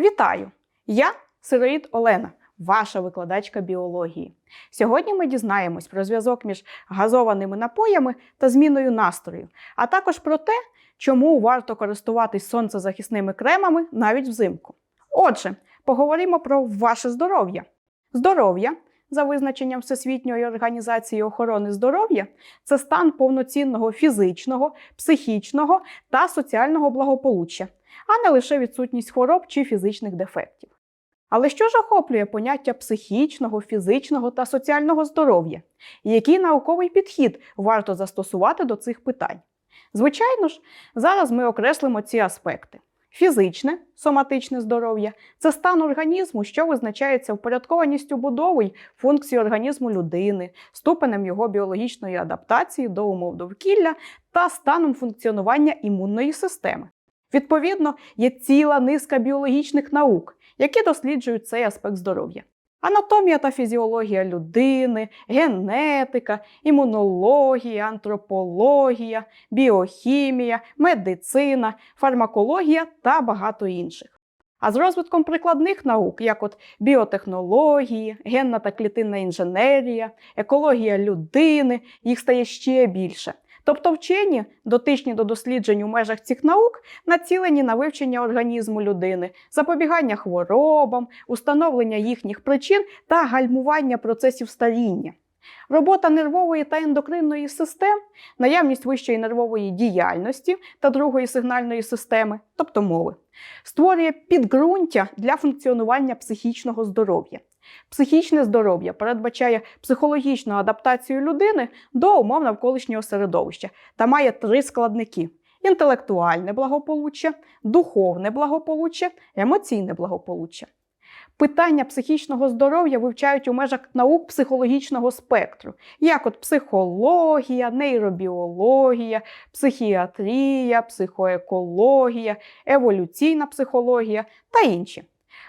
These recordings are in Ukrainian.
Вітаю! Я Сироїд Олена, ваша викладачка біології. Сьогодні ми дізнаємось про зв'язок між газованими напоями та зміною настрою, а також про те, чому варто користуватись сонцезахисними кремами навіть взимку. Отже, поговоримо про ваше здоров'я. Здоров'я, за визначенням Всесвітньої організації охорони здоров'я, це стан повноцінного фізичного, психічного та соціального благополуччя, а не лише відсутність хвороб чи фізичних дефектів. Але що ж охоплює поняття психічного, фізичного та соціального здоров'я? Який науковий підхід варто застосувати до цих питань? Звичайно ж, зараз ми окреслимо ці аспекти. Фізичне, соматичне здоров'я це стан організму, що визначається впорядкованістю будови й функцій організму людини, ступенем його біологічної адаптації до умов довкілля та станом функціонування імунної системи. Відповідно, є ціла низка біологічних наук, які досліджують цей аспект здоров'я. Анатомія та фізіологія людини, генетика, імунологія, антропологія, біохімія, медицина, фармакологія та багато інших. А з розвитком прикладних наук, як от біотехнології, генна та клітинна інженерія, екологія людини, їх стає ще більше. Тобто вчені, дотичні до досліджень у межах цих наук, націлені на вивчення організму людини, запобігання хворобам, установлення їхніх причин та гальмування процесів старіння. Робота нервової та ендокринної систем, наявність вищої нервової діяльності та другої сигнальної системи, тобто мови, створює підґрунтя для функціонування психічного здоров'я. Психічне здоров'я передбачає психологічну адаптацію людини до умов навколишнього середовища та має три складники: інтелектуальне благополуччя, духовне благополуччя, емоційне благополуччя. Питання психічного здоров'я вивчають у межах наук психологічного спектру, як от психологія, нейробіологія, психіатрія, психоекологія, еволюційна психологія та інші.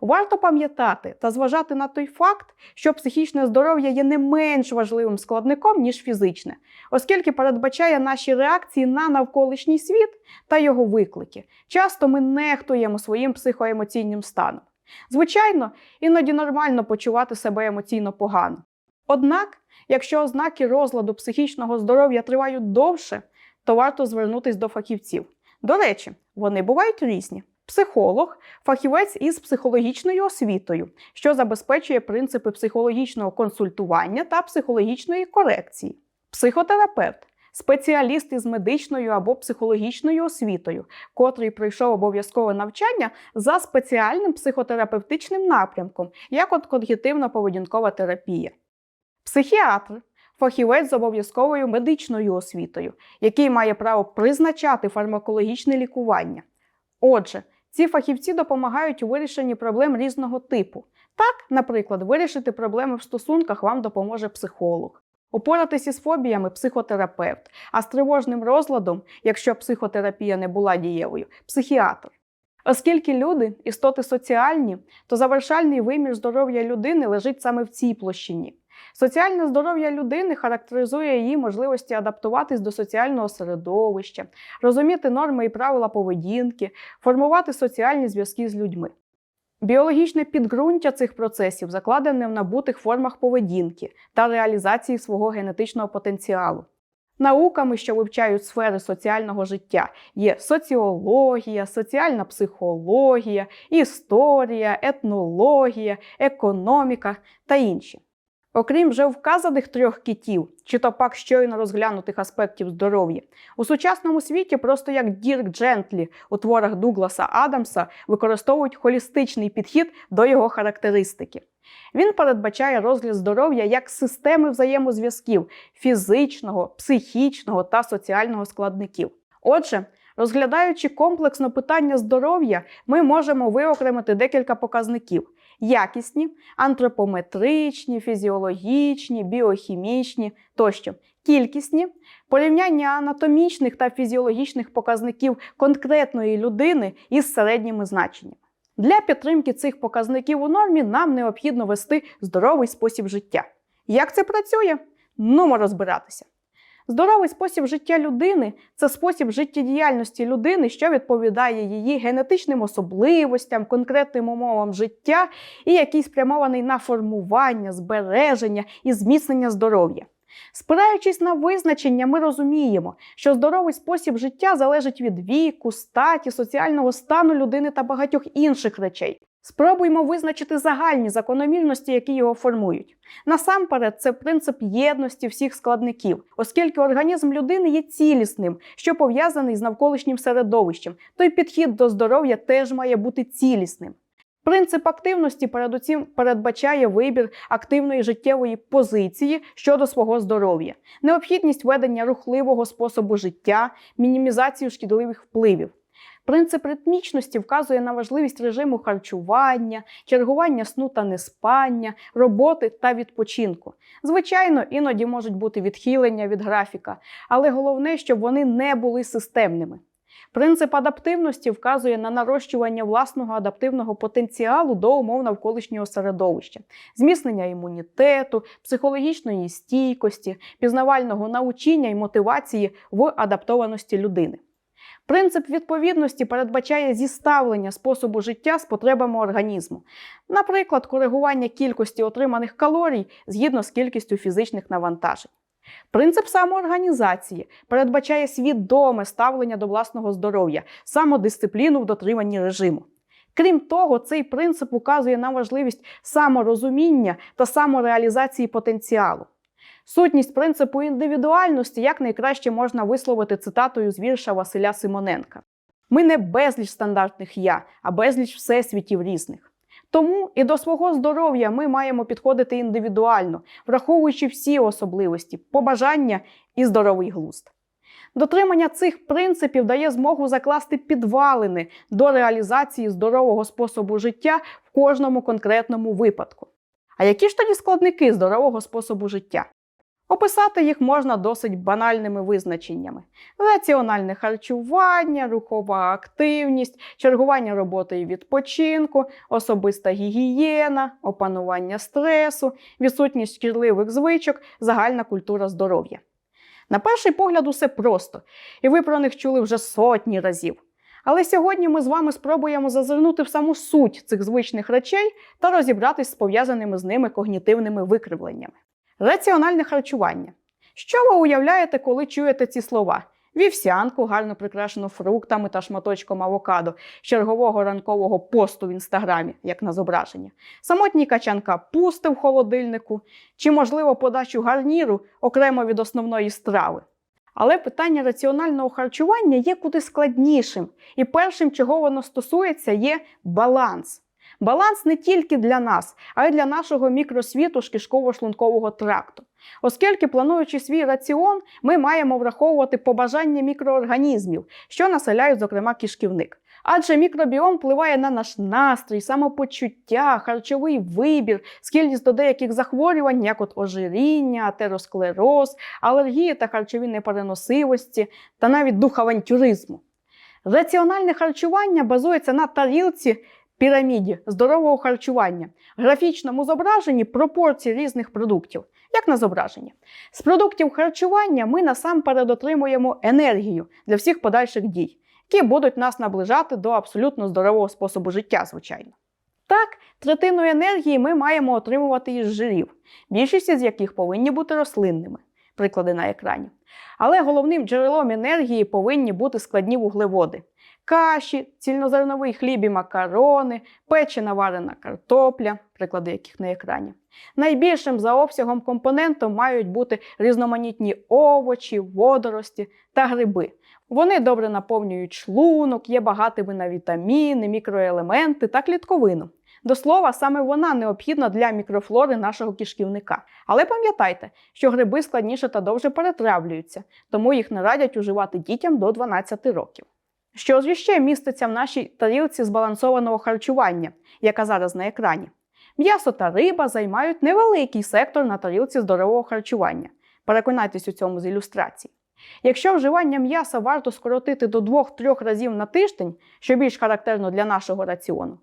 Варто пам'ятати та зважати на той факт, що психічне здоров'я є не менш важливим складником, ніж фізичне, оскільки передбачає наші реакції на навколишній світ та його виклики. Часто ми нехтуємо своїм психоемоційним станом. Звичайно, іноді нормально почувати себе емоційно погано. Однак, якщо ознаки розладу психічного здоров'я тривають довше, то варто звернутися до фахівців. До речі, вони бувають різні. Психолог фахівець із психологічною освітою, що забезпечує принципи психологічного консультування та психологічної корекції. Психотерапевт спеціаліст із медичною або психологічною освітою, котрий пройшов обов'язкове навчання за спеціальним психотерапевтичним напрямком, як от когнітивно-поведінкова терапія. Психіатр фахівець з обов'язковою медичною освітою, який має право призначати фармакологічне лікування. Отже, ці фахівці допомагають у вирішенні проблем різного типу. Так, наприклад, вирішити проблеми в стосунках вам допоможе психолог. Упоратись із фобіями психотерапевт, а з тривожним розладом, якщо психотерапія не була дієвою, психіатр. Оскільки люди істоти соціальні, то завершальний вимір здоров'я людини лежить саме в цій площині. Соціальне здоров'я людини характеризує її можливості адаптуватись до соціального середовища, розуміти норми і правила поведінки, формувати соціальні зв'язки з людьми. Біологічне підґрунтя цих процесів закладене в набутих формах поведінки та реалізації свого генетичного потенціалу. Науками, що вивчають сфери соціального життя, є соціологія, соціальна психологія, історія, етнологія, економіка та інші. Окрім вже вказаних трьох китів, чи то пак щойно розглянутих аспектів здоров'я, у сучасному світі просто як Дірк Джентлі у творах Дугласа Адамса використовують холістичний підхід до його характеристики. Він передбачає розгляд здоров'я як системи взаємозв'язків фізичного, психічного та соціального складників. Отже, розглядаючи комплексно питання здоров'я, ми можемо виокремити декілька показників якісні, антропометричні, фізіологічні, біохімічні тощо. Кількісні порівняння анатомічних та фізіологічних показників конкретної людини із середніми значеннями. Для підтримки цих показників у нормі нам необхідно вести здоровий спосіб життя. Як це працює? Нумо розбиратися. Здоровий спосіб життя людини це спосіб життєдіяльності людини, що відповідає її генетичним особливостям, конкретним умовам життя і який спрямований на формування, збереження і зміцнення здоров'я. Спираючись на визначення, ми розуміємо, що здоровий спосіб життя залежить від віку, статі, соціального стану людини та багатьох інших речей. Спробуймо визначити загальні закономірності, які його формують. Насамперед, це принцип єдності всіх складників, оскільки організм людини є цілісним, що пов'язаний з навколишнім середовищем, той підхід до здоров'я теж має бути цілісним. Принцип активності передусім передбачає вибір активної життєвої позиції щодо свого здоров'я, необхідність ведення рухливого способу життя, мінімізацію шкідливих впливів. Принцип ритмічності вказує на важливість режиму харчування, чергування сну та неспання, роботи та відпочинку. Звичайно, іноді можуть бути відхилення від графіка, але головне, щоб вони не були системними. Принцип адаптивності вказує на нарощування власного адаптивного потенціалу до умов навколишнього середовища, зміцнення імунітету, психологічної стійкості, пізнавального научення і мотивації в адаптованості людини. Принцип відповідності передбачає зіставлення способу життя з потребами організму, наприклад, коригування кількості отриманих калорій згідно з кількістю фізичних навантажень. Принцип самоорганізації передбачає свідоме ставлення до власного здоров'я, самодисципліну в дотриманні режиму. Крім того, цей принцип указує на важливість саморозуміння та самореалізації потенціалу. Сутність принципу індивідуальності якнайкраще можна висловити цитатою з вірша Василя Симоненка: Ми не безліч стандартних я, а безліч всесвітів різних. Тому і до свого здоров'я ми маємо підходити індивідуально, враховуючи всі особливості, побажання і здоровий глузд. Дотримання цих принципів дає змогу закласти підвалини до реалізації здорового способу життя в кожному конкретному випадку. А які ж тоді складники здорового способу життя? Описати їх можна досить банальними визначеннями: раціональне харчування, рухова активність, чергування роботи і відпочинку, особиста гігієна, опанування стресу, відсутність шкідливих звичок, загальна культура здоров'я. На перший погляд, усе просто, і ви про них чули вже сотні разів. Але сьогодні ми з вами спробуємо зазирнути в саму суть цих звичних речей та розібратись з пов'язаними з ними когнітивними викривленнями. Раціональне харчування. Що ви уявляєте, коли чуєте ці слова? Вівсянку, гарно прикрашену фруктами та шматочком авокадо, чергового ранкового посту в інстаграмі, як на зображення, самотній качан капусти в холодильнику, чи, можливо, подачу гарніру окремо від основної страви. Але питання раціонального харчування є куди складнішим, і першим, чого воно стосується, є баланс. Баланс не тільки для нас, а й для нашого мікросвіту з кишково-шлункового тракту. Оскільки, плануючи свій раціон, ми маємо враховувати побажання мікроорганізмів, що населяють, зокрема, кишківник. Адже мікробіом впливає на наш настрій, самопочуття, харчовий вибір, схильність до деяких захворювань, як от ожиріння, атеросклероз, алергії та харчові непереносивості, та навіть дух авантюризму. Раціональне харчування базується на тарілці піраміді здорового харчування, графічному зображенні пропорцій різних продуктів, як на зображенні. З продуктів харчування ми насамперед отримуємо енергію для всіх подальших дій, які будуть нас наближати до абсолютно здорового способу життя, звичайно. Так, третину енергії ми маємо отримувати із жирів, більшість з яких повинні бути рослинними, приклади на екрані. Але головним джерелом енергії повинні бути складні вуглеводи каші, цільнозерновий хліб і макарони, печена варена картопля, приклади яких на екрані. Найбільшим за обсягом компонентом мають бути різноманітні овочі, водорості та гриби. Вони добре наповнюють шлунок, є багатими на вітаміни, мікроелементи та клітковину. До слова, саме вона необхідна для мікрофлори нашого кишківника. Але пам'ятайте, що гриби складніше та довше перетравлюються, тому їх не радять уживати дітям до 12 років. Що ж ще міститься в нашій тарілці збалансованого харчування, яка зараз на екрані? М'ясо та риба займають невеликий сектор на тарілці здорового харчування. Переконайтесь у цьому з ілюстрації. Якщо вживання м'яса варто скоротити до 2-3 разів на тиждень, що більш характерно для нашого раціону,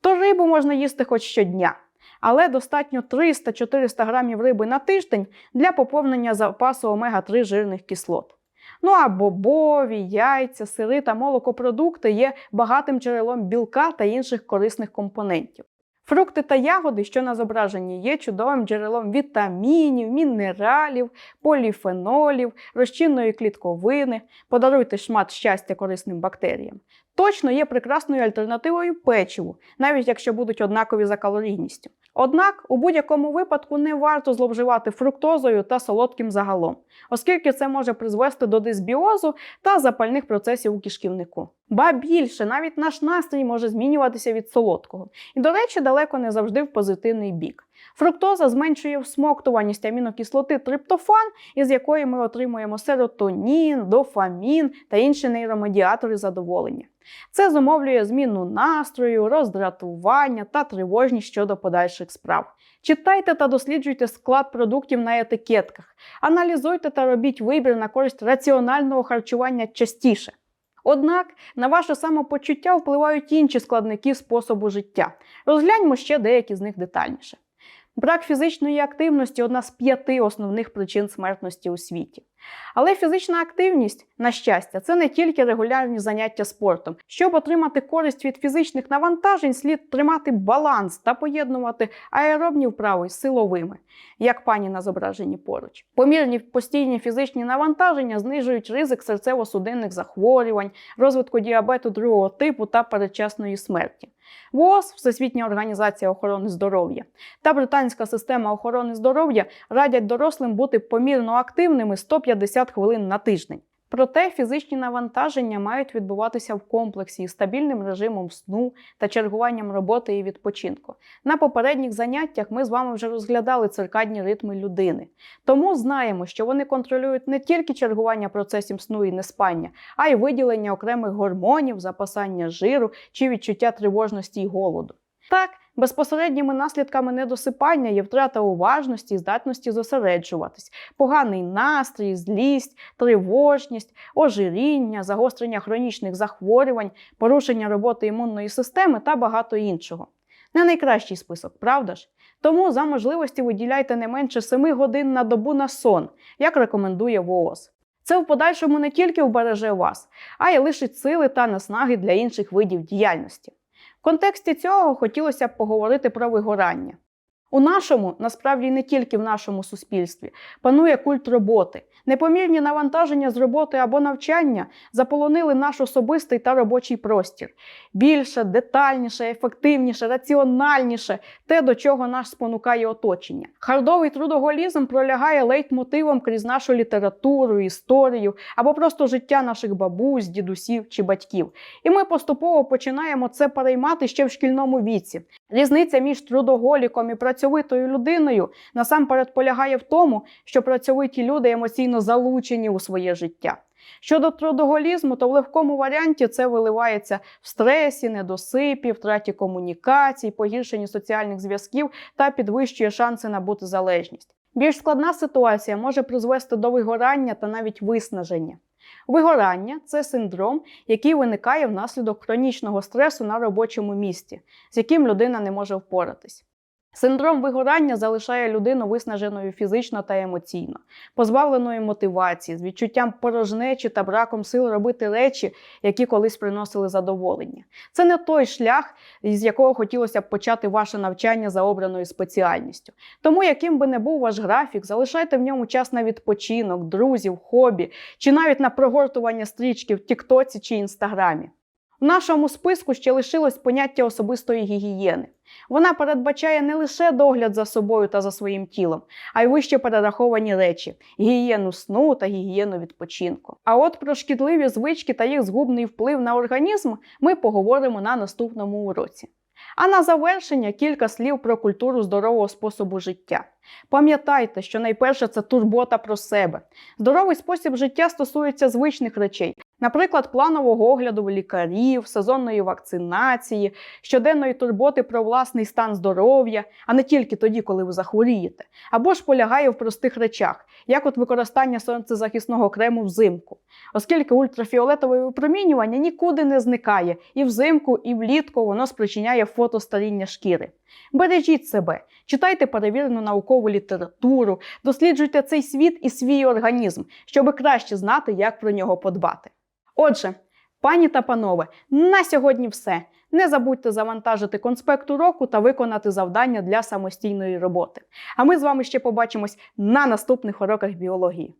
то рибу можна їсти хоч щодня. але достатньо 300-400 грамів риби на тиждень для поповнення запасу омега-3 жирних кислот. Ну а бобові, яйця, сири та молокопродукти є багатим джерелом білка та інших корисних компонентів. Фрукти та ягоди, що на зображенні, є чудовим джерелом вітамінів, мінералів, поліфенолів, розчинної клітковини. Подаруйте шмат щастя корисним бактеріям. Точно є прекрасною альтернативою печиву, навіть якщо будуть однакові за калорійністю. Однак у будь-якому випадку не варто зловживати фруктозою та солодким загалом, оскільки це може призвести до дисбіозу та запальних процесів у кишківнику. Ба більше, навіть наш настрій може змінюватися від солодкого. І, до речі, далеко не завжди в позитивний бік. Фруктоза зменшує всмоктуваність амінокислоти триптофан, із якої ми отримуємо серотонін, дофамін та інші нейромедіатори задоволення. Це зумовлює зміну настрою, роздратування та тривожність щодо подальших справ. Читайте та досліджуйте склад продуктів на етикетках, аналізуйте та робіть вибір на користь раціонального харчування частіше. Однак на ваше самопочуття впливають інші складники способу життя. Розгляньмо ще деякі з них детальніше. Брак фізичної активності одна з п'яти основних причин смертності у світі. Але фізична активність, на щастя, це не тільки регулярні заняття спортом. Щоб отримати користь від фізичних навантажень, слід тримати баланс та поєднувати аеробні вправи з силовими, як пані на зображенні поруч. Помірні постійні фізичні навантаження знижують ризик серцево-судинних захворювань, розвитку діабету другого типу та передчасної смерті. ВООЗ, Всесвітня організація охорони здоров'я та Британська система охорони здоров'я радять дорослим бути помірно активними 150 хвилин на тиждень. Проте фізичні навантаження мають відбуватися в комплексі із стабільним режимом сну та чергуванням роботи і відпочинку. На попередніх заняттях ми з вами вже розглядали циркадні ритми людини. Тому знаємо, що вони контролюють не тільки чергування процесів сну і неспання, а й виділення окремих гормонів, запасання жиру чи відчуття тривожності й голоду. Так, безпосередніми наслідками недосипання є втрата уважності і здатності зосереджуватись, поганий настрій, злість, тривожність, ожиріння, загострення хронічних захворювань, порушення роботи імунної системи та багато іншого. Не найкращий список, правда ж? Тому за можливості виділяйте не менше 7 годин на добу на сон, як рекомендує ВООЗ. Це в подальшому не тільки вбереже вас, а й лишить сили та наснаги для інших видів діяльності. Контексті цього хотілося б поговорити про вигорання. У нашому, насправді не тільки в нашому суспільстві, панує культ роботи. Непомірні навантаження з роботи або навчання заполонили наш особистий та робочий простір. Більше, детальніше, ефективніше, раціональніше те, до чого нас спонукає оточення. Хардовий трудоголізм пролягає лейтмотивом крізь нашу літературу, історію або просто життя наших бабусь, дідусів чи батьків. І ми поступово починаємо це переймати ще в шкільному віці. Різниця між трудоголіком і працьовитою людиною насамперед полягає в тому, що працьовиті люди емоційно залучені у своє життя. Щодо трудоголізму, то в легкому варіанті це виливається в стресі, недосипі, втраті комунікацій, погіршенні соціальних зв'язків та підвищує шанси набути залежність. Більш складна ситуація може призвести до вигорання та навіть виснаження. Вигорання це синдром, який виникає внаслідок хронічного стресу на робочому місці, з яким людина не може впоратись. Синдром вигорання залишає людину виснаженою фізично та емоційно, позбавленою мотивації, з відчуттям порожнечі та браком сил робити речі, які колись приносили задоволення. Це не той шлях, з якого хотілося б почати ваше навчання за обраною спеціальністю. Тому, яким би не був ваш графік, залишайте в ньому час на відпочинок, друзів, хобі чи навіть на прогортування стрічки в Тіктоці чи Інстаграмі. В нашому списку ще лишилось поняття особистої гігієни. Вона передбачає не лише догляд за собою та за своїм тілом, а й вище перераховані речі гігієну сну та гігієну відпочинку. А от про шкідливі звички та їх згубний вплив на організм ми поговоримо на наступному уроці. А на завершення кілька слів про культуру здорового способу життя. Пам'ятайте, що найперше це турбота про себе. Здоровий спосіб життя стосується звичних речей, наприклад, планового огляду лікарів, сезонної вакцинації, щоденної турботи про власний стан здоров'я, а не тільки тоді, коли ви захворієте, або ж полягає в простих речах, як от використання сонцезахисного крему взимку, оскільки ультрафіолетове випромінювання нікуди не зникає, і взимку, і влітку воно спричиняє фотостаріння шкіри. Бережіть себе, читайте перевірену наукову літературу, досліджуйте цей світ і свій організм, щоб краще знати, як про нього подбати. Отже, пані та панове, на сьогодні все. Не забудьте завантажити конспект уроку та виконати завдання для самостійної роботи. А ми з вами ще побачимось на наступних уроках біології.